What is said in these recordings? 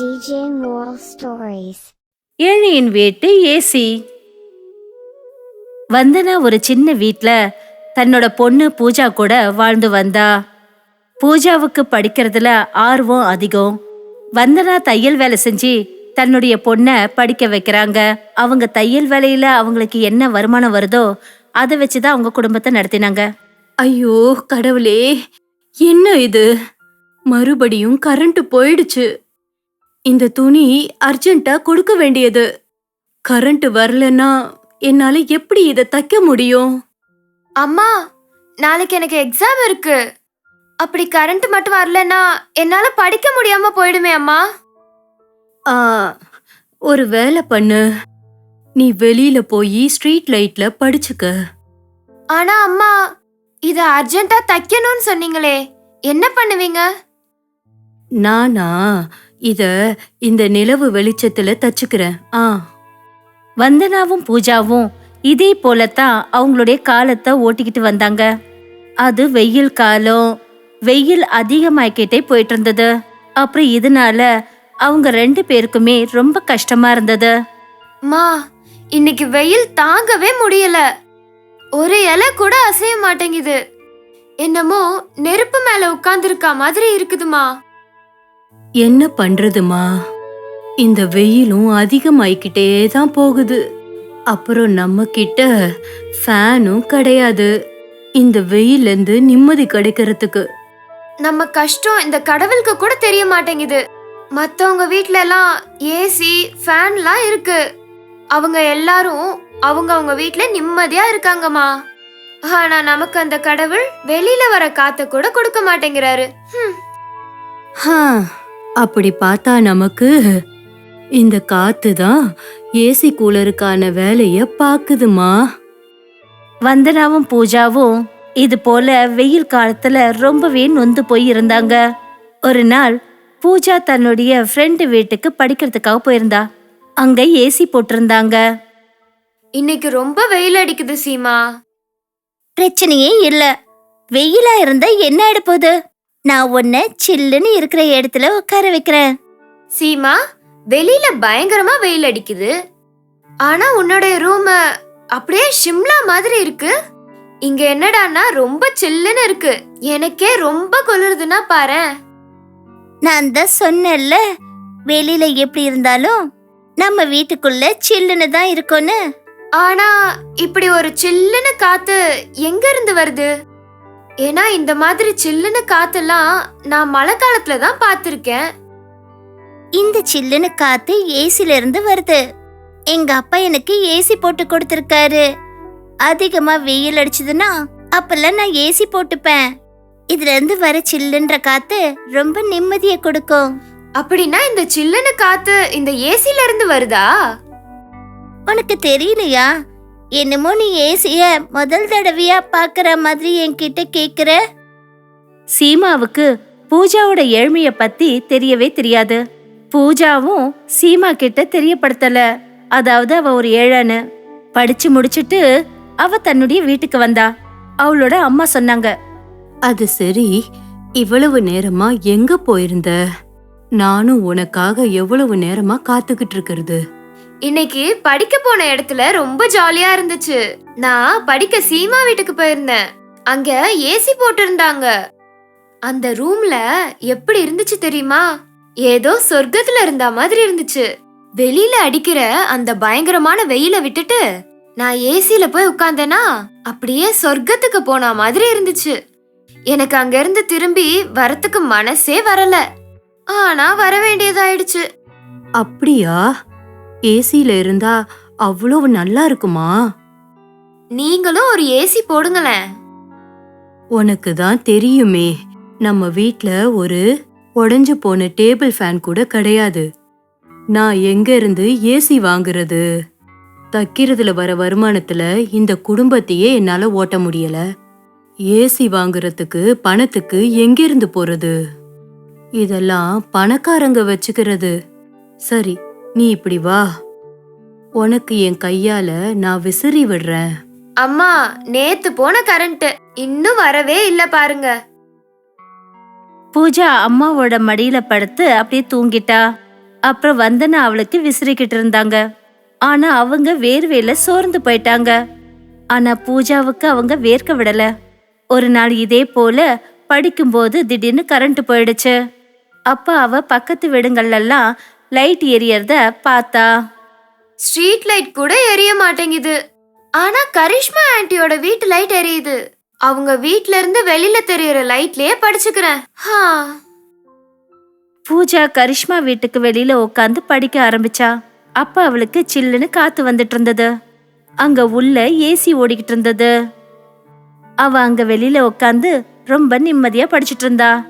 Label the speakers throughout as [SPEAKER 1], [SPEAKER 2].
[SPEAKER 1] DJ Moral Stories.
[SPEAKER 2] ஏழையின் வீட்டு AC. வந்தனா ஒரு சின்ன வீட்ல தன்னோட பொண்ணு பூஜா கூட வாழ்ந்து வந்தா. பூஜாவுக்கு படிக்கிறதுல ஆர்வம் அதிகம். வந்தனா தையல் வேலை செஞ்சு தன்னுடைய பொண்ணை படிக்க வைக்கிறாங்க. அவங்க தையல் வேலையில அவங்களுக்கு என்ன வருமானம் வருதோ அதை வச்சுதான் அவங்க குடும்பத்தை நடத்தினாங்க.
[SPEAKER 3] ஐயோ கடவுளே என்ன இது? மறுபடியும் கரண்ட் போயிடுச்சு. இந்த துணி அர்ஜென்ட்டா கொடுக்க வேண்டியது. கரண்ட் வரலன்னா என்னால எப்படி இத தைக்க முடியும்?
[SPEAKER 4] அம்மா நாளைக்கு எனக்கு எக்ஸாம் இருக்கு. அப்படி கரண்ட் மட்டும் வரலன்னா என்னால படிக்க முடியாம போயிடுமே அம்மா.
[SPEAKER 3] ஆ ஒரு வேலை பண்ணு. நீ வெளியில போய் ஸ்ட்ரீட் லைட்ல படிச்சுக்க.
[SPEAKER 4] ஆனா அம்மா இத அர்ஜென்ட்டா தைக்கணும்னு சொன்னீங்களே என்ன பண்ணுவீங்க?
[SPEAKER 3] நானா? இத இந்த நிலவு வெளிச்சத்துல தச்சுக்கிறேன். ஆ.
[SPEAKER 2] வந்தனாவும் பூஜாவும் இதே போலத்தான் அவங்களுடைய காலத்தை ஓட்டிக்கிட்டு வந்தாங்க. அது வெயில் காலம். வெயில் அதிகமாக்கிட்டே போயிட்டு இருந்தது அப்புறம் இதனால அவங்க ரெண்டு பேருக்குமே ரொம்ப கஷ்டமா இருந்தது.
[SPEAKER 4] மா இன்னைக்கு வெயில் தாங்கவே முடியல. ஒரு இலை கூட அசைய மாட்டேங்குது. என்னமோ நெருப்பு மேல உட்கார்ந்திருக்கா மாதிரி இருக்குதுமா.
[SPEAKER 3] என்ன பண்றதுமா? இந்த வெயிலும் அதிகமாயிக்கிட்டே தான் போகுது. அப்புறம் நம்ம கிட்ட ஃபேனும் கிடையாது. இந்த வெயிலேருந்து நிம்மதி கிடைக்கிறதுக்கு.
[SPEAKER 4] நம்ம கஷ்டம் இந்த கடவுளுக்கு கூட தெரிய மாட்டேங்குது. மத்தவங்க வீட்ல எல்லாம் ஏசி ஃபேன்லாம் இருக்கு. அவங்க எல்லாரும் அவங்க அவங்க வீட்ல நிம்மதியா இருக்காங்கம்மா. ஆனா நமக்கு அந்த கடவுள் வெளியில வர காத்த கூட கொடுக்க மாட்டேங்கிறாரு. ஹம்.
[SPEAKER 3] அப்படி பார்த்தா நமக்கு இந்த காத்து தான் ஏசி கூலருக்கான வேலைய பாக்குதுமா
[SPEAKER 2] வந்தனாவும் பூஜாவும் இது போல வெயில் காலத்துல ரொம்பவே நொந்து போய் இருந்தாங்க. ஒரு நாள் பூஜா தன்னுடைய ஃப்ரெண்டு வீட்டுக்கு படிக்கிறதுக்காக போயிருந்தா. அங்க ஏசி போட்டிருந்தாங்க.
[SPEAKER 4] இன்னைக்கு ரொம்ப வெயில் அடிக்குது சீமா.
[SPEAKER 2] பிரச்சனையே இல்ல. வெயிலா இருந்தா என்ன ஆயிடப்போகுது? நான் உன்னை சில்லுன்னு இருக்கிற இடத்துல உட்கார வைக்கிறேன்.
[SPEAKER 4] சீமா வெளியில பயங்கரமா வெயில் அடிக்குது. ஆனா உன்னுடைய ரூம் அப்படியே ஷிம்லா மாதிரி இருக்கு. இங்க என்னடான்னா ரொம்ப சில்லுன்னு இருக்கு. எனக்கே ரொம்ப குளிருதுன்னா பாரேன்
[SPEAKER 2] நான் தான் சொன்னேன்ல வெளியில எப்படி இருந்தாலும் நம்ம வீட்டுக்குள்ள சில்லுன்னு தான் இருக்கும்னு.
[SPEAKER 4] ஆனா இப்படி ஒரு சில்லுன்னு காத்து எங்க இருந்து வருது? ஏன்னா இந்த மாதிரி சில்லுன்னு காத்தெல்லாம் நான் மழை காலத்துல தான் பார்த்திருக்கேன்.
[SPEAKER 2] இந்த சில்லுன்னு காத்து ஏசில இருந்து வருது. எங்க அப்பா எனக்கு ஏசி போட்டு கொடுத்திருக்காரு. அதிகமா வெயில் அடிச்சதுன்னா அப்பெல்லாம் நான் ஏசி போட்டுப்பேன். இதுல இருந்து வர சில்லுன்ற காத்து ரொம்ப நிம்மதியை கொடுக்கும்.
[SPEAKER 4] அப்படின்னா இந்த சில்லுன்னு காத்து இந்த ஏசில இருந்து வருதா?
[SPEAKER 2] உனக்கு தெரியலையா? என்னமோ நீ ஏசிய முதல் தடவையா பாக்குற மாதிரி என்கிட்ட கேக்குற? சீமாவுக்கு பூஜாவோட ஏழ்மைய பத்தி தெரியவே தெரியாது. பூஜாவும் சீமா கிட்ட தெரியப்படுத்தல. அதாவது அவ ஒரு ஏழன்னு. படிச்சு முடிச்சிட்டு அவ தன்னுடைய வீட்டுக்கு வந்தா. அவளோட அம்மா சொன்னாங்க.
[SPEAKER 3] அது சரி. இவ்வளவு நேரமா எங்க போயிருந்த? நானும் உனக்காக எவ்வளவு நேரமா காத்துக்கிட்டு இருக்கிறது?
[SPEAKER 4] இன்னைக்கு படிக்க போன இடத்துல ரொம்ப ஜாலியா இருந்துச்சு. நான் படிக்க சீமா வீட்டுக்கு போயிருந்தேன். அங்க ஏசி போட்டிருந்தாங்க. அந்த ரூம்ல எப்படி இருந்துச்சு தெரியுமா? ஏதோ சொர்க்கத்துல இருந்த மாதிரி இருந்துச்சு. வெளியில அடிக்கிற அந்த பயங்கரமான வெயில விட்டுட்டு நான் ஏசில போய் உட்கார்ந்தேனா அப்படியே சொர்க்கத்துக்கு போன மாதிரி இருந்துச்சு. எனக்கு அங்க இருந்து திரும்பி வரத்துக்கு மனசே வரல. ஆனா வர வேண்டியதாயிடுச்சு.
[SPEAKER 3] அப்படியா? ஏசில இருந்தா அவ்வளவு நல்லா இருக்குமா?
[SPEAKER 4] நீங்களும் ஒரு ஏசி போடுங்களேன்.
[SPEAKER 3] உனக்கு தான் தெரியுமே நம்ம வீட்ல ஒரு உடைஞ்சு போன டேபிள் ஃபேன் கூட கிடையாது. நான் எங்க இருந்து ஏசி வாங்குறது? தைக்கிறதுல வர வருமானத்துல இந்த குடும்பத்தையே என்னால ஓட்ட முடியல. ஏசி வாங்குறதுக்கு பணத்துக்கு எங்கிருந்து போறது? இதெல்லாம் பணக்காரங்க வச்சுக்கிறது. சரி நீ இப்படி வா. உனக்கு என் கையால நான் விசிறி விடுறேன்.
[SPEAKER 4] அம்மா நேத்து போன கரண்ட் இன்னும் வரவே இல்ல பாருங்க.
[SPEAKER 2] பூஜா அம்மாவோட மடியில படுத்து அப்படியே தூங்கிட்டா. அப்புறம் வந்தனா அவளுக்கு விசிறிக்கிட்டு இருந்தாங்க. ஆனா அவங்க வேர்வையில சோர்ந்து போயிட்டாங்க. ஆனா பூஜாவுக்கு அவங்க வேர்க்க விடல. ஒரு நாள் இதே போல படிக்கும்போது திடீர்னு கரண்ட் போயிடுச்சு. அப்ப அவ பக்கத்து வீடுங்கள்லாம் லைட் எரியறத பார்த்தா.
[SPEAKER 4] ஸ்ட்ரீட் லைட் கூட எரிய மாட்டேங்குது. ஆனா கரிஷ்மா ஆன்ட்டியோட வீட்டு லைட் எரியுது. அவங்க வீட்ல இருந்து வெளியில தெரியற லைட்லயே படிச்சுக்கிறேன். ஹா.
[SPEAKER 2] பூஜா கரிஷ்மா வீட்டுக்கு வெளியில உட்காந்து படிக்க ஆரம்பிச்சா. அப்ப அவளுக்கு சில்லுன்னு காத்து வந்துட்டு இருந்தது. அங்க உள்ள ஏசி ஓடிக்கிட்டு இருந்தது. அவ அங்க வெளியில உட்காந்து ரொம்ப நிம்மதியா படிச்சிட்டு இருந்தா.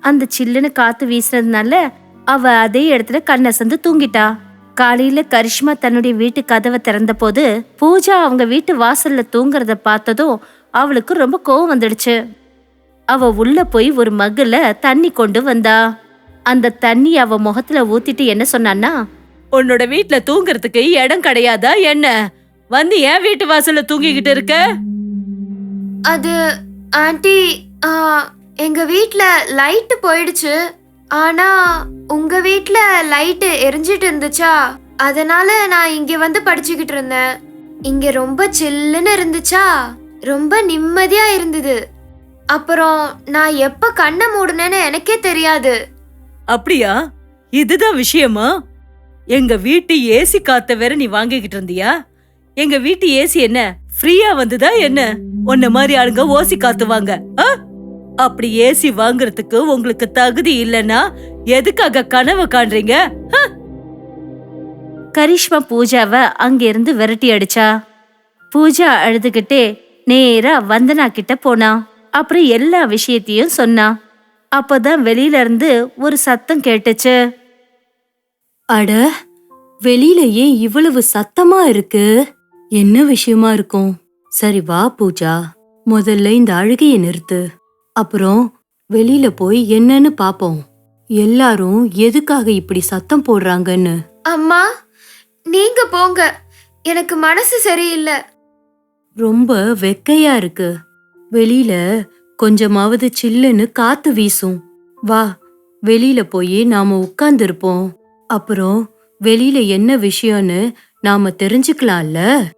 [SPEAKER 2] அந்த சில்லுன்னு காத்து வீசுனதுனால அவ அதே இடத்துல கண்ணசந்து தூங்கிட்டா. காலையில கரிஷ்மா தன்னுடைய வீட்டு கதவை திறந்த போது பூஜா அவங்க வீட்டு வாசல்ல தூங்குறத பார்த்ததும் அவளுக்கு ரொம்ப கோவம் வந்துடுச்சு. அவ உள்ள போய் ஒரு மகுல தண்ணி கொண்டு வந்தா. அந்த தண்ணி அவ முகத்துல ஊத்திட்டு என்ன சொன்னான்னா உன்னோட வீட்ல தூங்குறதுக்கு இடம் கிடையாதா என்ன? வந்து ஏன் வீட்டு வாசல்ல தூங்கிக்கிட்டு இருக்க?
[SPEAKER 4] அது ஆன்ட்டி எங்க வீட்ல லைட் போயிடுச்சு. ஆனா உங்க வீட்ல லைட் எரிஞ்சிட்டு இருந்துச்சா? அதனால நான் இங்க வந்து படிச்சுக்கிட்டு இருந்தேன். இங்க ரொம்ப சில்லுன்னு இருந்துச்சா? ரொம்ப நிம்மதியா இருந்தது. அப்புறம் நான் எப்ப கண்ணை மூடுனேன்னு எனக்கே தெரியாது.
[SPEAKER 2] அப்படியா? இதுதான் விஷயமா? எங்க வீட்டு ஏசி காத்த வேற நீ வாங்கிக்கிட்டு இருந்தியா? எங்க வீட்டு ஏசி என்ன? ஃப்ரீயா வந்ததா என்ன? உன்ன மாதிரி ஆளுங்க ஓசி காத்துவாங்க. ஆ? அப்படி ஏசி வாங்குறதுக்கு உங்களுக்கு தகுதி இல்லனா எதுக்காக கனவு காண்றீங்க? கரிஷ்மா பூஜாவை அங்கிருந்து விரட்டி அடிச்சா. பூஜா அழுதுகிட்டே நேரா வந்தனா கிட்ட போனா. அப்புறம் எல்லா விஷயத்தையும் சொன்னா. அப்பதான் வெளியில இருந்து ஒரு சத்தம் கேட்டுச்சு.
[SPEAKER 3] அட வெளியில ஏன் இவ்வளவு சத்தமா இருக்கு. என்ன விஷயமா இருக்கும்? சரி வா பூஜா முதல்ல இந்த அழுகைய நிறுத்து. அப்புறம் வெளியில போய் என்னன்னு பாப்போம். எல்லாரும் எதுக்காக இப்படி சத்தம் போடுறாங்கன்னு.
[SPEAKER 4] அம்மா நீங்க போங்க. எனக்கு மனசு சரியில்லை.
[SPEAKER 3] ரொம்ப வெக்கையா இருக்கு. வெளியில கொஞ்சமாவது சில்லுன்னு காத்து வீசும். வா வெளியில போய் நாம உட்கார்ந்திருப்போம். அப்புறம் வெளியில என்ன விஷயம்னு நாம தெரிஞ்சுக்கலாம்ல?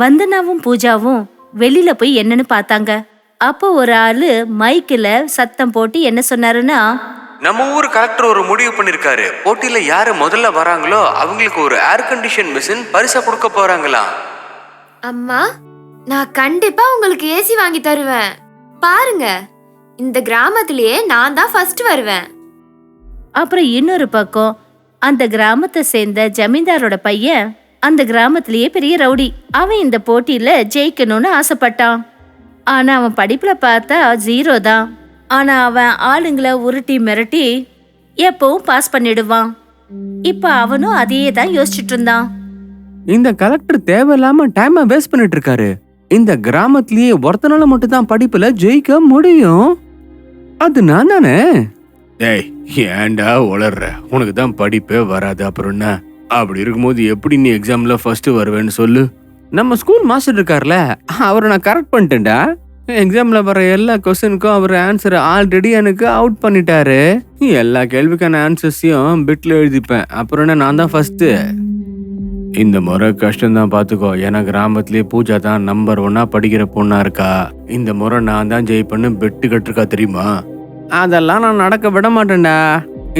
[SPEAKER 2] வந்தனாவும் பூஜாவும் வெளியில போய் என்னன்னு பார்த்தாங்க. அப்போ ஒரு ஆளு மைக்கில் சத்தம் போட்டு என்ன சொன்னாருன்னா
[SPEAKER 5] நம்ம ஊர் கலெக்டர் ஒரு முடிவு பண்ணிருக்காரு. போட்டியில யாரு முதல்ல வராங்களோ அவங்களுக்கு ஒரு ஏர் கண்டிஷன் மிஷின் பரிசா கொடுக்க போறாங்களாம்
[SPEAKER 4] அம்மா நான் கண்டிப்பா உங்களுக்கு ஏசி வாங்கி தருவேன். பாருங்க இந்த கிராமத்திலேயே நான் தான் ஃபர்ஸ்ட் வருவேன்.
[SPEAKER 2] அப்புறம் இன்னொரு பக்கம் அந்த கிராமத்தை சேர்ந்த ஜமீன்தாரோட பையன் அந்த கிராமத்திலேயே பெரிய ரவுடி. அவன் இந்த போட்டியில ஜெயிக்கணும்னு ஆசைப்பட்டான். ஆனா அவன் படிப்புல பார்த்தா ஜீரோ தான். ஆனா அவன் ஆளுங்களை உருட்டி மிரட்டி எப்பவும் பாஸ் பண்ணிடுவான். இப்ப அவனும் அதையே தான் யோசிச்சுட்டு இருந்தான்.
[SPEAKER 6] இந்த கலெக்டர் தேவையில்லாம டைமை வேஸ்ட் பண்ணிட்டு இருக்காரு. இந்த கிராமத்திலேயே ஒருத்தனால மட்டும் தான் படிப்புல ஜெயிக்க முடியும். அது நான் தானே? ஏய் ஏன்டா உளர்ற? உனக்கு தான் படிப்பே வராது அப்புறம் என்ன? அப்படி இருக்கும்போது எப்படி நீ எக்ஸாம்ல ஃபர்ஸ்ட் வருவேன்னு சொல்லு? நம்ம ஸ்கூல் மாஸ்டர் இருக்கார்ல அவரை நான் கரெக்ட் பண்ணிட்டேன்டா. எக்ஸாம்ல வர எல்லா கொஸ்டினுக்கும் அவர் ஆன்சர் ஆல்ரெடி எனக்கு அவுட் பண்ணிட்டாரு. எல்லா கேள்விக்கான ஆன்சர்ஸையும் பிட்ல எழுதிப்பேன். அப்புறம் என்ன நான் தான் ஃபர்ஸ்ட் இந்த முறை கஷ்டம் தான் பாத்துக்கோ. ஏன்னா கிராமத்திலேயே பூஜா தான் நம்பர் ஒன்னா படிக்கிற பொண்ணா இருக்கா? இந்த முறை நான் தான் ஜெயிப்பேன்னு பெட்டு கட்டிருக்கா தெரியுமா? அதெல்லாம் நான் நடக்க விட மாட்டேன்டா.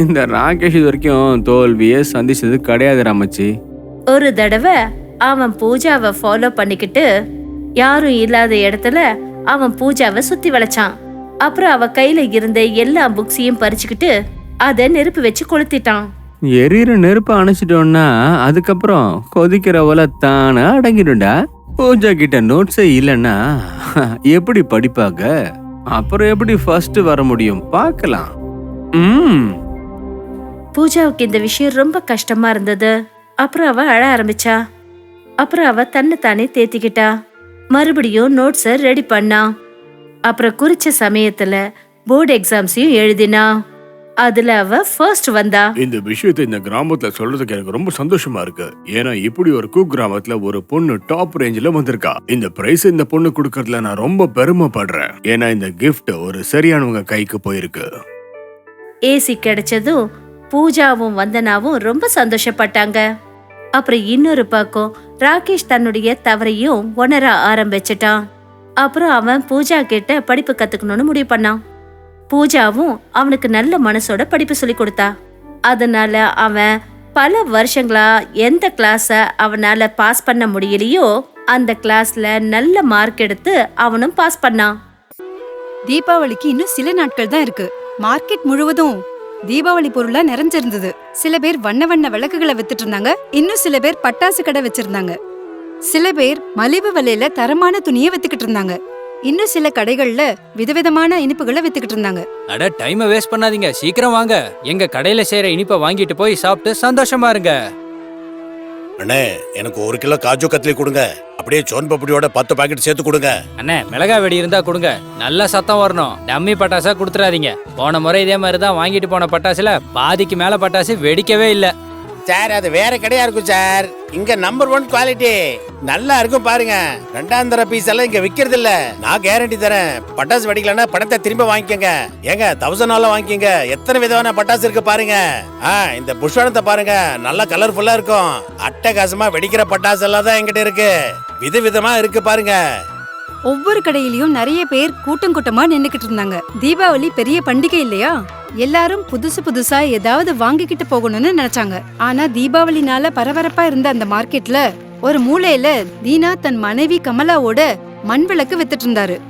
[SPEAKER 6] இந்த ராகேஷ் இது வரைக்கும் தோல்வியே சந்திச்சது கிடையாது ராமச்சி.
[SPEAKER 2] ஒரு தடவை அவன் பூஜாவை ஃபாலோ பண்ணிக்கிட்டு யாரும் இல்லாத இடத்துல அவன் பூஜாவை சுத்தி வளைச்சான். அப்புறம் அவ கையில இருந்த எல்லா புக்ஸையும் பறிச்சுக்கிட்டு அதை நெருப்பு வச்சு கொளுத்திட்டான்.
[SPEAKER 6] எரியிற நெருப்பை அணைச்சிட்டோம்னா அதுக்கப்புறம் கொதிக்கிற ஒலை தானே அடங்கிடும்டா. பூஜா கிட்ட நோட்ஸே இல்லைன்னா எப்படி படிப்பாங்க? அப்புறம் எப்படி ஃபர்ஸ்ட் வர முடியும்? பார்க்கலாம். ம்.
[SPEAKER 2] பூஜாவுக்கு இந்த விஷயம் ரொம்ப கஷ்டமா இருந்தது. அப்புறம் அவ அழ ஆரம்பிச்சா. அப்புறம் அவ தன்னை தானே தேத்திக்கிட்டா. மறுபடியும் நோட்ஸை ரெடி பண்ணா. அப்புறம் குறிச்ச சமயத்துல போர்டு எக்ஸாம்ஸையும் எழுதினா. அதுல அவ ஃபர்ஸ்ட் வந்தா.
[SPEAKER 7] இந்த விஷயத்தை இந்த கிராமத்துல சொல்றதுக்கு எனக்கு ரொம்ப சந்தோஷமா இருக்கு. ஏன்னா இப்படி ஒரு குக் கிராமத்துல ஒரு பொண்ணு டாப் ரேஞ்சில வந்திருக்கா. இந்த பிரைஸ் இந்த பொண்ணு கொடுக்கறதுல நான் ரொம்ப பெருமைப்படுறேன். ஏன்னா இந்த gift ஒரு சரியானவங்க கைக்கு போயிருக்கு.
[SPEAKER 2] ஏசி கிடைச்சதும் பூஜாவும் வந்தனாவும் ரொம்ப சந்தோஷப்பட்டாங்க. அப்புறம் இன்னொரு பக்கம் ராகேஷ் தன்னுடைய தவறையும் உணர ஆரம்பிச்சிட்டான். அப்புறம் அவன் பூஜா கிட்ட படிப்பு கத்துக்கணும்னு முடிவு பண்ணான். பூஜாவும் அவனுக்கு நல்ல மனசோட படிப்பு சொல்லி கொடுத்தா. அதனால அவன் பல வருஷங்களா எந்த கிளாஸ அவனால பாஸ் பண்ண முடியலையோ அந்த கிளாஸ்ல நல்ல மார்க் எடுத்து அவனும் பாஸ் பண்ணான்.
[SPEAKER 8] தீபாவளிக்கு இன்னும் சில நாட்கள் தான் இருக்கு. மார்க்கெட் முழுவதும் தீபாவளி பொருளா நிறைஞ்சிருந்தது. சில பேர் வண்ண வண்ண விளக்குகளை வித்துட்டு இருந்தாங்க இன்னும் சில பேர் பட்டாசு கடை வச்சிருந்தாங்க. சில பேர் மலிவு விலையில தரமான துணியை வித்துக்கிட்டு இருந்தாங்க இன்னும் சில கடைகள்ல விதவிதமான இனிப்புகளை வித்துக்கிட்டு இருந்தாங்க
[SPEAKER 9] அட டைமை வேஸ்ட் பண்ணாதீங்க. சீக்கிரம் வாங்க. எங்க கடையில செய்யற இனிப்பை வாங்கிட்டு போய் சாப்பிட்டு சந்தோஷமா இருங்க.
[SPEAKER 10] அண்ணே எனக்கு ஒரு கிலோ காஜு கத்லி கொடுங்க. அப்படியே சோன் பப்படியோட பத்து பாக்கெட் சேர்த்து கொடுங்க.
[SPEAKER 9] அண்ணே மிளகா வெடி இருந்தா கொடுங்க. நல்ல சத்தம் வரணும். டம்மி பட்டாசா கொடுத்துறாதீங்க. போன முறை இதே மாதிரி தான் வாங்கிட்டு போன பட்டாசுல பாதிக்கு மேல பட்டாசு வெடிக்கவே இல்லை.
[SPEAKER 10] சார் அது வேற கடையா இருக்கும் சார். இங்க நம்பர் ஒன் குவாலிட்டி நல்லா இருக்கும் பாருங்க. ரெண்டாம் தர பீஸ் எல்லாம் இங்க விக்கிறது இல்ல நான் கேரண்டி தரேன். பட்டாசு வெடிக்கலன்னா பணத்தை திரும்ப வாங்கிக்கோங்க. ஏங்க தௌசண்ட் நாளா வாங்கிக்கோங்க. எத்தனை விதமான பட்டாசு இருக்கு பாருங்க. ஆ இந்த புஷ்வானத்தை பாருங்க. நல்லா கலர்ஃபுல்லா இருக்கும். அட்டகாசமா வெடிக்கிற பட்டாசு எல்லாம் தான் எங்கிட்ட இருக்கு. விதவிதமா இருக்கு பாருங்க.
[SPEAKER 8] ஒவ்வொரு கடையிலயும் நிறைய பேர் கூட்டம் கூட்டமா நின்னுக்கிட்டு இருந்தாங்க. தீபாவளி பெரிய பண்டிகை இல்லையா? எல்லாரும் புதுசு புதுசா ஏதாவது வாங்கிக்கிட்டு போகணும்னு நினைச்சாங்க. ஆனா தீபாவளினால பரபரப்பா இருந்த அந்த மார்க்கெட்ல ஒரு மூலையில தீனா தன் மனைவி கமலாவோட மண் விளக்கு வித்துட்டு இருந்தாரு.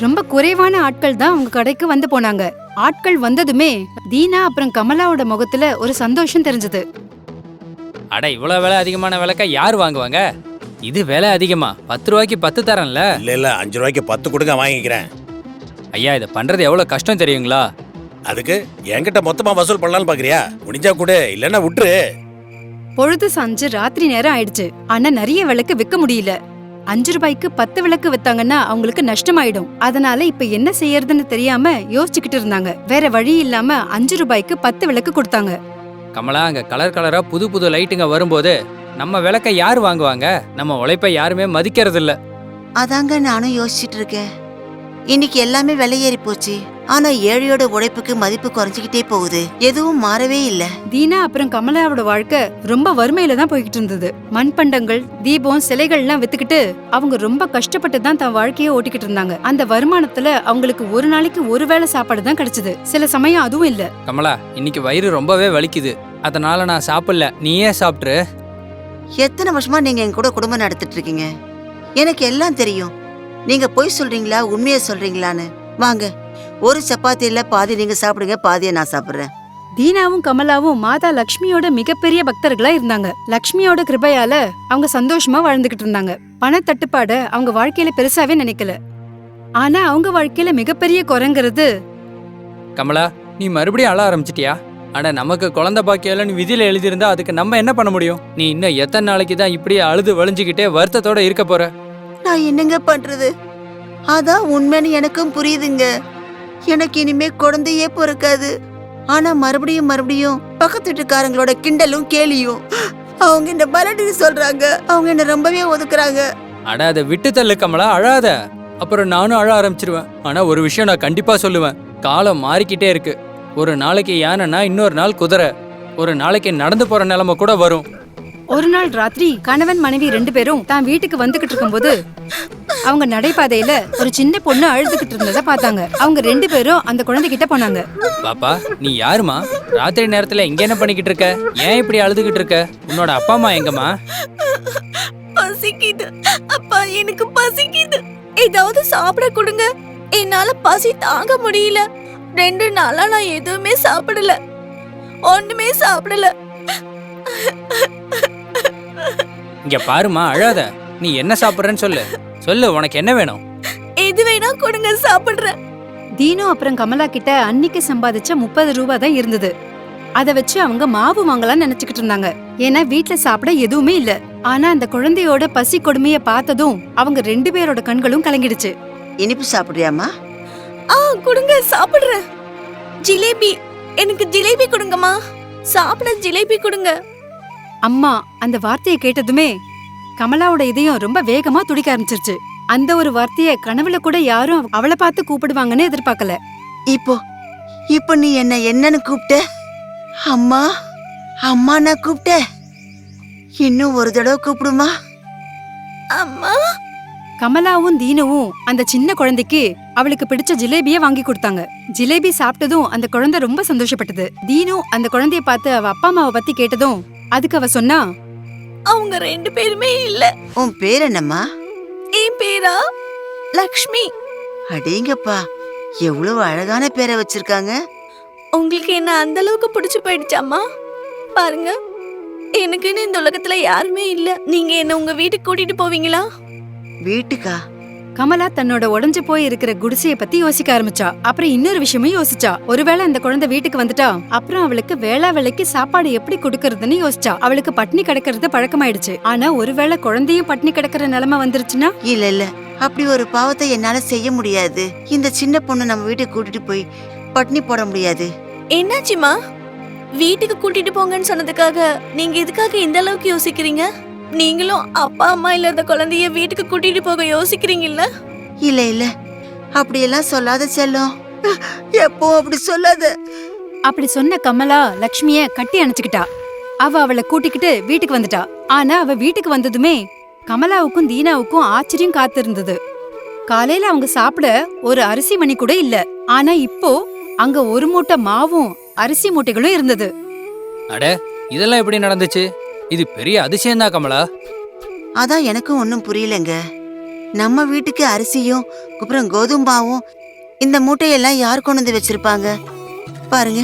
[SPEAKER 8] ரொம்ப குறைவான ஆட்கள் தான் அவங்க கடைக்கு வந்து போனாங்க. ஆட்கள் வந்ததுமே தீனா அப்புறம் கமலாவோட முகத்துல ஒரு சந்தோஷம் தெரிஞ்சது.
[SPEAKER 9] அட இவ்வளவு விலை அதிகமான விலைக்க யார் வாங்குவாங்க? இது விலை அதிகமா? பத்து ரூபாய்க்கு பத்து தரேன்ல.
[SPEAKER 10] இல்ல இல்ல அஞ்சு ரூபாய்க்கு பத்து கொடுங்க வாங்கிக்கிறேன்.
[SPEAKER 9] ஐயா இதை பண்றது எவ்வளவு கஷ்டம் தெரியுங்களா?
[SPEAKER 10] அதுக்கு என்கிட்ட மொத்தமா வசூல் பண்ணலாம்னு பாக்குறியா? முடிஞ்சா கொடு இல்லன்னா விட்டுரு.
[SPEAKER 8] பொழுது சாஞ்சு ராத்திரி நேரம் ஆயிடுச்சு. ஆனா நிறைய விளக்கு விற்க முடியல. அஞ்சு ரூபாய்க்கு பத்து விளக்கு வித்தாங்கன்னா அவங்களுக்கு நஷ்டமாயிடும். அதனால இப்ப என்ன செய்யறதுன்னு தெரியாம யோசிச்சுக்கிட்டு இருந்தாங்க. வேற வழி இல்லாம அஞ்சு ரூபாய்க்கு பத்து விளக்கு கொடுத்தாங்க.
[SPEAKER 9] கமலா அங்க கலர் கலரா புது புது லைட்டுங்க வரும்போது நம்ம விளக்க யார் வாங்குவாங்க? நம்ம உழைப்பை யாருமே மதிக்கிறது இல்ல
[SPEAKER 11] அதாங்க நானும் யோசிச்சுட்டு இருக்கேன். இன்னைக்கு எல்லாமே விலை ஏறி போச்சு. ஆனா ஏழையோட உழைப்புக்கு மதிப்பு குறைஞ்சுக்கிட்டே போகுது. எதுவும் மாறவே இல்ல.
[SPEAKER 8] தீனா அப்புறம் கமலாவோட வாழ்க்கை ரொம்ப வறுமையில தான் போய்கிட்டு இருந்தது. மண்பண்டங்கள் தீபம் சிலைகள்லாம் வித்துக்கிட்டு அவங்க ரொம்ப கஷ்டப்பட்டு தான் தன் வாழ்க்கையை ஓட்டிக்கிட்டு இருந்தாங்க. அந்த வருமானத்துல அவங்களுக்கு ஒரு நாளைக்கு ஒரு வேளை சாப்பாடு தான் கிடைச்சது. சில சமயம் அதுவும் இல்ல.
[SPEAKER 9] கமலா இன்னைக்கு வயிறு ரொம்பவே வலிக்குது. அதனால நான் சாப்பிடல. நீயே சாப்பிட்ரு
[SPEAKER 11] எத்தனை வருஷமா நீங்க என் கூட குடும்பம் நடத்திட்டு இருக்கீங்க? எனக்கு எல்லாம் தெரியும். நீங்க பொய் சொல்றீங்களா உண்மையை சொல்றீங்களான்னு. வாங்க. ஒரு சப்பாத்தியில பாதி நீங்க சாப்பிடுங்க பாதியை நான் சாப்பிடுறேன்.
[SPEAKER 8] தீனாவும் கமலாவும் மாதா லக்ஷ்மியோட மிகப்பெரிய பக்தர்களா இருந்தாங்க. லக்ஷ்மியோட கிருபையால அவங்க சந்தோஷமா வாழ்ந்துகிட்டு இருந்தாங்க. பண தட்டுப்பாட அவங்க வாழ்க்கையில பெருசாவே நினைக்கல. ஆனா அவங்க வாழ்க்கையில மிகப்பெரிய குறைங்கிறது
[SPEAKER 9] கமலா நீ மறுபடியும் அழ ஆரம்பிச்சிட்டியா? அட நமக்கு குழந்தை பாக்கியலன்னு விதியில எழுதியிருந்தா அதுக்கு நம்ம என்ன பண்ண முடியும்? நீ இன்னும் எத்தனை நாளைக்கு தான் இப்படியே அழுது வழிஞ்சுக்கிட்டே வருத்தத்தோட இருக்க போற?
[SPEAKER 11] நான் என்னங்க பண்றது? அதான் உண்மைன்னு எனக்கும் புரியுதுங்க. எனக்கு இனிமே குழந்தையே பிறக்காது. ஆனா மறுபடியும் மறுபடியும் பக்கத்து வீட்டுக்காரங்களோட கிண்டலும் கேலியும். அவங்க என்ன பலடி சொல்றாங்க? அவங்க என்ன ரொம்பவே ஒதுக்குறாங்க.
[SPEAKER 9] அட அதை விட்டு தள்ளு கமலா அழாத. அப்புறம் நானும் அழ ஆரம்பிச்சிருவேன். ஆனா ஒரு விஷயம் நான் கண்டிப்பா சொல்லுவேன். காலம் மாறிக்கிட்டே இருக்கு. ஒரு நாளைக்கு யானைனா இன்னொரு நாள் குதிரை. ஒரு நாளைக்கு நடந்து போற நிலைமை கூட வரும்.
[SPEAKER 8] ஒரு நாள் ராத்திரி கணவன் மனைவி ரெண்டு பேரும் தான் வீட்டுக்கு வந்துகிட்டு இருக்கும்போது அவங்க நடைபாதையில ஒரு சின்ன பொண்ணு அழுதுகிட்டு இருந்ததை பார்த்தாங்க. அவங்க ரெண்டு பேரும் அந்த குழந்தைகிட்ட போனாங்க.
[SPEAKER 9] பாப்பா நீ யாருமா? ராத்திரி நேரத்துல இங்க என்ன பண்ணிக்கிட்டு இருக்க? ஏன் இப்படி அழுதுகிட்டு இருக்க? உன்னோட அப்பா அம்மா எங்கம்மா?
[SPEAKER 2] பசிக்குது. அப்பா எனக்கு பசிக்குது. ஏதாவது சாப்பிட கொடுங்க. என்னால பசி தாங்க முடியல. ரெண்டு நாளா நான் எதுவுமே சாப்பிடல. ஒண்ணுமே சாப்பிடல.
[SPEAKER 9] இங்க பாருமா அழாத. நீ என்ன சாப்பிடுறேன்னு சொல்லு. சொல்லு உனக்கு என்ன வேணும்?
[SPEAKER 2] எது வேணா கொடுங்க சாப்பிடுறேன்.
[SPEAKER 8] தீனு அப்புறம் கமலா கிட்ட அன்னைக்கு சம்பாதிச்ச முப்பது ரூபாய் தான் இருந்தது. அத வச்சு அவங்க மாவு வாங்கலாம்னு நினைச்சுக்கிட்டு இருந்தாங்க. ஏன்னா வீட்ல சாப்பிட எதுவுமே இல்ல. ஆனா அந்த குழந்தையோட பசி கொடுமைய பார்த்ததும் அவங்க ரெண்டு பேரோட கண்களும் கலங்கிடுச்சு.
[SPEAKER 11] இனிப்பு சாப்பிடுறியாமா
[SPEAKER 2] ஆ கொடுங்க சாப்பிடுறேன். ஜிலேபி எனக்கு ஜிலேபி கொடுங்கம்மா. சாப்பிட ஜிலேபி கொடுங்க.
[SPEAKER 8] அம்மா அந்த வார்த்தையை கேட்டதுமே கமலாவோட இதயம் ரொம்ப வேகமா துடிக்க ஆரம்பிச்சிருச்சு. அந்த ஒரு வார்த்தைய கனவுல கூட யாரும் அவளை பார்த்து கூப்பிடுவாங்கன்னு எதிர்பார்க்கல.
[SPEAKER 11] இப்போ இப்போ நீ என்ன என்னன்னு கூப்பிட்ட? அம்மா அம்மா நான் கூப்பிட்டேன் இன்னும் ஒரு தடவை கூப்பிடுமா?
[SPEAKER 2] அம்மா.
[SPEAKER 8] கமலாவும் தீனுவும் அந்த சின்ன குழந்தைக்கு அவளுக்கு பிடிச்ச ஜிலேபிய வாங்கி கொடுத்தாங்க. ஜிலேபி சாப்பிட்டதும் அந்த குழந்தை ரொம்ப சந்தோஷப்பட்டது. தீனு அந்த குழந்தைய பார்த்து அவ அப்பா அம்மாவை பத்தி கேட்டதும் அதுக்கு அவ சொன்னா
[SPEAKER 2] அவங்க ரெண்டு பேருமே இல்ல.
[SPEAKER 11] உன் பேர் என்னம்மா?
[SPEAKER 2] என் பேரா? லக்ஷ்மி.
[SPEAKER 11] அடேங்கப்பா எவ்வளவு அழகான பேரை வச்சிருக்காங்க.
[SPEAKER 2] உங்களுக்கு என்ன அந்த அளவுக்கு பிடிச்சு போயிடுச்சாம்மா பாருங்க எனக்குன்னு இந்த உலகத்துல யாருமே இல்ல. நீங்க என்ன உங்க வீட்டுக்கு கூட்டிட்டு போவீங்களா?
[SPEAKER 11] வீட்டுக்கா?
[SPEAKER 8] கமலா தன்னோட உடைஞ்சு போய் இருக்கிற குடிசைய பத்தி யோசிக்க ஆரம்பிச்சா. அப்புறம் இன்னொரு விஷயமும் யோசிச்சா. ஒருவேளை அந்த குழந்தை வீட்டுக்கு வந்துட்டா அப்புறம் அவளுக்கு வேளா வேலைக்கு சாப்பாடு எப்படி கொடுக்கறதுன்னு யோசிச்சா. அவளுக்கு பட்னி கிடக்கிறது பழக்கமாயிடுச்சு. ஆனா ஒருவேளை குழந்தையும் பட்னி கிடக்கிற நிலைமை வந்துருச்சுன்னா?
[SPEAKER 11] இல்ல இல்ல. அப்படி ஒரு பாவத்தை என்னால செய்ய முடியாது. இந்த சின்ன பொண்ணு நம்ம வீட்டுக்கு கூட்டிட்டு போய் பட்னி போட முடியாது.
[SPEAKER 2] என்னாச்சுமா வீட்டுக்கு கூட்டிட்டு போங்கன்னு சொன்னதுக்காக நீங்க இதுக்காக இந்த அளவுக்கு யோசிக்கிறீங்க? நீங்களும் அப்பா அம்மா இல்லாத குழந்தைய வீட்டுக்கு கூட்டிட்டு போக யோசிக்கிறீங்கல்ல?
[SPEAKER 11] இல்ல இல்ல. அப்படியெல்லாம் சொல்லாத செல்லம். எப்போ அப்படி சொல்லாத.
[SPEAKER 8] அப்படி சொன்ன கமலா லக்ஷ்மிய கட்டி அணைச்சுக்கிட்டா. அவ அவளை கூட்டிக்கிட்டு வீட்டுக்கு வந்துட்டா. ஆனா அவ வீட்டுக்கு வந்ததுமே கமலாவுக்கும் தீனாவுக்கும் ஆச்சரியம் காத்திருந்தது. காலையில அவங்க சாப்பிட ஒரு அரிசி மணி கூட இல்ல. ஆனா இப்போ அங்க ஒரு மூட்டை மாவும் அரிசி மூட்டைகளும் இருந்தது.
[SPEAKER 9] அட இதெல்லாம் எப்படி நடந்துச்சு? இது பெரிய அதிசயம்தான் கமலா.
[SPEAKER 11] அதான் எனக்கும் ஒன்றும் புரியலங்க. நம்ம வீட்டுக்கு அரிசியும் அப்புறம் கோதும்பாவும் இந்த மூட்டையெல்லாம் யார் கொண்டு வந்து வச்சிருப்பாங்க? பாருங்க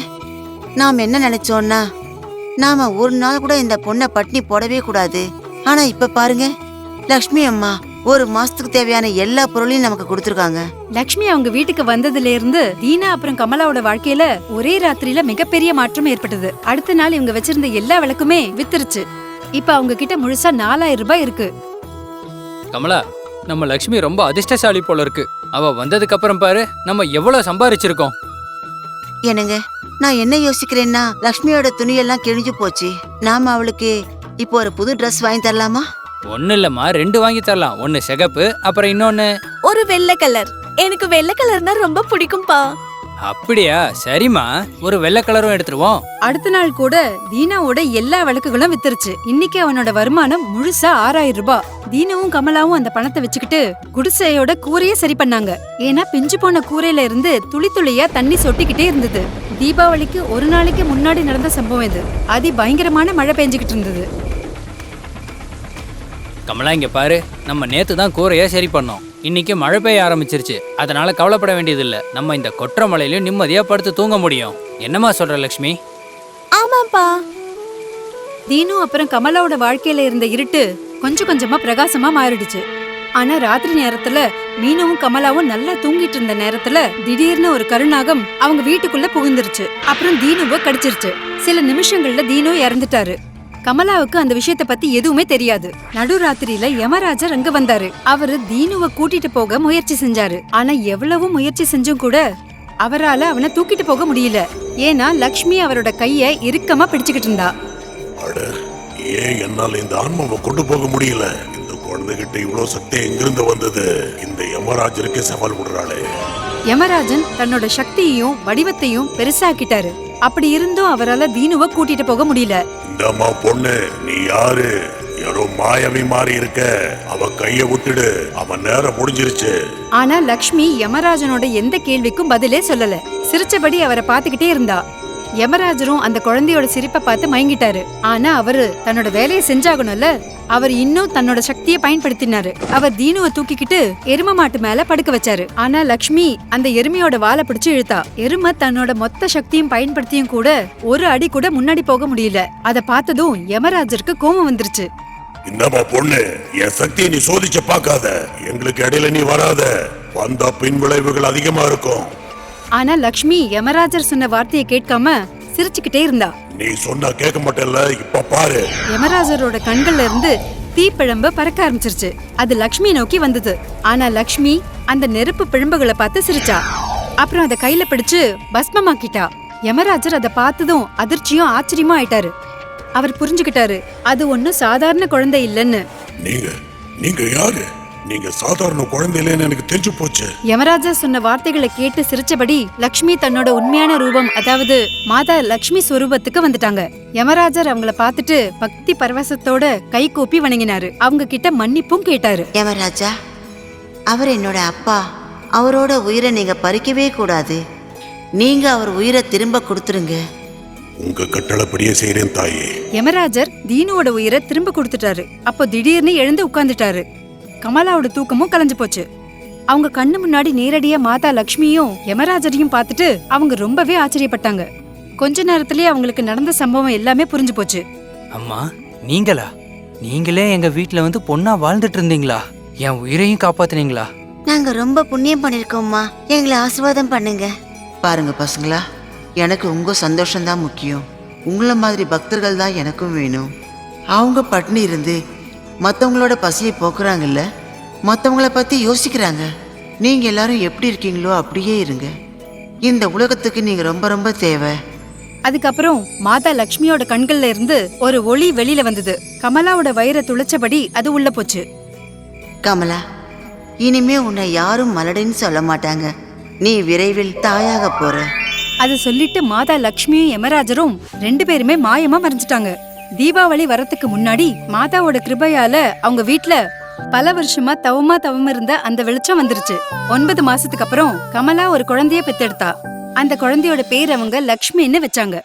[SPEAKER 11] நாம் என்ன நினைச்சோம்னா நாம ஒரு நாள் கூட இந்த பொண்ணை பட்னி போடவே கூடாது. ஆனா இப்ப பாருங்க லக்ஷ்மி அம்மா ஒரு மாசத்துக்கு தேவையான எல்லா பொருளையும் நமக்கு கொடுத்துருக்காங்க.
[SPEAKER 8] லக்ஷ்மி அவங்க வீட்டுக்கு வந்ததுல இருந்து தீனா அப்புறம் கமலாவோட வாழ்க்கையில ஒரே ராத்திரியில மிகப்பெரிய மாற்றம் ஏற்பட்டது. அடுத்த நாள் இவங்க வச்சிருந்த எல்லா விளக்குமே வித்துருச்சு. இப்ப அவங்க கிட்ட முழுசா நாலாயிரம் ரூபாய் இருக்கு.
[SPEAKER 9] கமலா நம்ம லக்ஷ்மி ரொம்ப அதிர்ஷ்டசாலி போல இருக்கு. அவ வந்ததுக்கு அப்புறம் பாரு நம்ம எவ்வளவு சம்பாரிச்சிருக்கோம்.
[SPEAKER 11] என்னங்க நான் என்ன யோசிக்கிறேன்னா லக்ஷ்மியோட துணியெல்லாம் கிழிஞ்சு போச்சு. நாம அவளுக்கு இப்போ ஒரு புது Dress வாங்கி தரலாமா?
[SPEAKER 9] ஒண்ணு இல்லம்மா ரெண்டு வாங்கி தரலாம். ஒன்னு சிகப்பு அப்புறம் இன்னொன்னு.
[SPEAKER 2] ஒரு வெள்ளை கலர். எனக்கு வெள்ளை கலர்னா ரொம்ப பிடிக்கும்பா.
[SPEAKER 9] அப்படியா? சரிம்மா. ஒரு வெள்ளை கலரும் எடுத்துருவோம்.
[SPEAKER 8] அடுத்த நாள் கூட தீனாவோட எல்லா விளக்குகளும் வித்துருச்சு. இன்னைக்கு அவனோட வருமானம் முழுசா ஆறாயிரம் ரூபாய். தீனாவும் கமலாவும் அந்த பணத்தை வச்சுக்கிட்டு குடிசையோட கூரைய சரி பண்ணாங்க. ஏன்னா பிஞ்சு போன கூரையில இருந்து துளி துளியா தண்ணி சொட்டிக்கிட்டே இருந்தது. தீபாவளிக்கு ஒரு நாளைக்கு முன்னாடி நடந்த சம்பவம் இது. அதி பயங்கரமான மழை பெஞ்சுக்கிட்டு இருந்தது.
[SPEAKER 9] கமலா இங்க பாரு. நம்ம நேத்து தான் கூரைய சரி பண்ணோம். இன்னைக்கு மழை பெய்ய ஆரம்பிச்சிருச்சு. அதனால கவலைப்பட வேண்டியதில்ல. நம்ம இந்த கொற்ற மலையிலையும் நிம்மதியா படுத்து தூங்க முடியும். என்னம்மா சொல்ற லக்ஷ்மி?
[SPEAKER 2] ஆமாப்பா.
[SPEAKER 8] தீனு அப்புறம் கமலாவோட வாழ்க்கையில இருந்த இருட்டு கொஞ்சம் கொஞ்சமா பிரகாசமா மாறிடுச்சு. ஆனா ராத்திரி நேரத்துல மீனவும் கமலாவும் நல்லா தூங்கிட்டு இருந்த நேரத்துல திடீர்னு ஒரு கருநாகம் அவங்க வீட்டுக்குள்ள புகுந்துருச்சு. அப்புறம் தீனுவை கடிச்சிருச்சு. சில நிமிஷங்கள்ல தீனு இறந்துட்டாரு. கமலாவுக்கு அந்த விஷயத்த பத்தி எதுவுமே தெரியாது. நடுராத்திரியில யமராஜர் அங்க வந்தாரு. அவரு தீனுவை கூட்டிட்டு போக முயற்சி செஞ்சாரு. ஆனா எவ்வளவு முயற்சி செஞ்சும் கூட அவரால அவனை தூக்கிட்டு போக முடியல. ஏன்னா லக்ஷ்மி அவரோட கைய இறுக்கமா பிடிச்சுக்கிட்டு இருந்தா.
[SPEAKER 12] அட ஏன் என்னால இந்த ஆன்மாவை கொண்டு போக முடியல? இந்த குழந்தைகிட்ட இவ்வளவு சக்தி எங்கிருந்து வந்தது? இந்த யமராஜருக்கு சவால் விடுறாளே.
[SPEAKER 8] யமராஜன் தன்னோட சக்தியையும் வடிவத்தையும் பெருசாக்கிட்டாரு. அப்படி இருந்தும் அவரால தீனுவை கூட்டிட்டு போக முடியல.
[SPEAKER 12] இந்தம்மா பொண்ணு நீ யாரு? யாரோ மாயவி மாறி இருக்க. அவ கைய விட்டுடு. அவன் நேரம் முடிஞ்சிருச்சு.
[SPEAKER 8] ஆனா லக்ஷ்மி யமராஜனோட எந்த கேள்விக்கும் பதிலே சொல்லல. சிரிச்சபடி அவரை பாத்துக்கிட்டே இருந்தா. யமராஜரும் அந்த குழந்தையோட சிரிப்பை பார்த்து மயங்கிட்டாரு. ஆனா அவரு தன்னோட வேலையை செஞ்சாகணும்ல? அவர் இன்னும் தன்னோட சக்தியை பயன்படுத்தினாரு. அவர் தீனுவை தூக்கிக்கிட்டு எரும மாட்டு மேல படுக்க வச்சாரு. ஆனா லக்ஷ்மி அந்த எருமையோட வாலை பிடிச்சு இழுத்தா. எருமை தன்னோட மொத்த சக்தியும் பயன்படுத்தியும் கூட ஒரு அடி கூட முன்னாடி போக முடியல. அத பார்த்ததும் யமராஜருக்கு கோபம் வந்துருச்சு.
[SPEAKER 12] இந்தம்மா பொண்ணு என் சக்தியை நீ சோதிச்சு பார்க்காத. எங்களுக்கு இடையில நீ வராத. வந்தா பின் விளைவுகள் அதிகமா இருக்கும்.
[SPEAKER 8] ஆனா லக்ஷ்மி யமராஜர் சொன்ன வார்த்தையை கேட்காம சிரிச்சுக்கிட்டே இருந்தா.
[SPEAKER 12] நீ சொன்னா கேட்க மாட்டேல்ல இப்ப பாரு.
[SPEAKER 8] யமராஜரோட கண்கள்ல இருந்து தீப்பிழம்பு பறக்க ஆரம்பிச்சிருச்சு. அது லக்ஷ்மி நோக்கி வந்தது. ஆனா லக்ஷ்மி அந்த நெருப்பு பிழம்புகளை பார்த்து சிரிச்சா. அப்புறம் அதை கையில பிடிச்சு பஸ்மமாக்கிட்டா. யமராஜர் அதை பார்த்ததும் அதிர்ச்சியும் ஆச்சரியமா ஆயிட்டாரு. அவர் புரிஞ்சுக்கிட்டாரு அது ஒன்னும் சாதாரண குழந்தை இல்லைன்னு.
[SPEAKER 12] நீங்க நீங்க யாரு? நீங்க சாதாரண குழந்தை இல்லைன்னு எனக்கு தெரிஞ்சு போச்சு.
[SPEAKER 8] யமராஜா சொன்ன வார்த்தைகளை கேட்டு சிரிச்சபடி லக்ஷ்மி தன்னோட உண்மையான ரூபம் அதாவது மாதா லக்ஷ்மி ஸ்வரூபத்துக்கு வந்துட்டாங்க. யமராஜர் அவங்கள பார்த்துட்டு பக்தி பரவசத்தோட கை கூப்பி வணங்கினாரு. அவங்க கிட்ட மன்னிப்பும் கேட்டாரு.
[SPEAKER 11] யமராஜா அவர் என்னோட அப்பா. அவரோட உயிரை நீங்க பறிக்கவே கூடாது. நீங்க அவர் உயிரை திரும்ப கொடுத்துருங்க.
[SPEAKER 12] உங்க கட்டளைப்படியே செய்றேன் தாயே.
[SPEAKER 8] யமராஜர் தீனுவோட உயிரை திரும்ப கொடுத்துட்டாரு. அப்போ திடீர்னு எழுந்து உட்கார்ந்துட்டாரு. கமலாவோட தூக்கமும் கலைஞ்சு போச்சு. அவங்க கண்ணு முன்னாடி நேரடியா மாதா லக்ஷ்மியும் யமராஜரையும் பார்த்துட்டு அவங்க ரொம்பவே ஆச்சரியப்பட்டாங்க. கொஞ்ச நேரத்திலேயே அவங்களுக்கு நடந்த சம்பவம் எல்லாமே புரிஞ்சு போச்சு.
[SPEAKER 9] அம்மா நீங்களா? நீங்களே எங்க வீட்ல வந்து பொண்ணா வாழ்ந்துட்டு இருந்தீங்களா? என் உயிரையும் காப்பாத்துனீங்களா?
[SPEAKER 11] நாங்க ரொம்ப புண்ணியம் பண்ணிருக்கோம்மா எங்களை ஆசீர்வாதம் பண்ணுங்க. பாருங்க பசங்களா. எனக்கு உங்க சந்தோஷம் தான் முக்கியம். உங்கள மாதிரி பக்தர்கள் தான் எனக்கும் வேணும். அவங்க பட்னி இருந்து மற்றவங்களோட பசியை போக்குறாங்கல்ல? மற்றவங்கள பத்தி யோசிக்கிறாங்க. நீங்க எல்லாரும் எப்படி இருக்கீங்களோ அப்படியே இருங்க. இந்த உலகத்துக்கு நீங்க ரொம்ப ரொம்ப தேவை.
[SPEAKER 8] அதுக்கப்புறம் மாதா லக்ஷ்மியோட கண்கள்ல இருந்து ஒரு ஒளி வெளியில வந்தது. கமலாவோட வயிறை துளைச்சபடி அது உள்ள போச்சு.
[SPEAKER 11] கமலா இனிமே உன்னை யாரும் மலடின்னு சொல்ல மாட்டாங்க. நீ விரைவில் தாயாக போற.
[SPEAKER 8] அதை சொல்லிட்டு மாதா லக்ஷ்மியும் யமராஜரும் ரெண்டு பேருமே மாயமா மறைஞ்சிட்டாங்க. தீபாவளி வரத்துக்கு முன்னாடி மாதாவோட கிருபையால அவங்க வீட்ல பல வருஷமா தவமா தவம் இருந்த அந்த வெளிச்சம் வந்துருச்சு. ஒன்பது மாசத்துக்கு அப்புறம் கமலா ஒரு குழந்தைய பெத்தெடுத்தா. அந்த குழந்தையோட பேர் அவங்க லக்ஷ்மின்னு வச்சாங்க.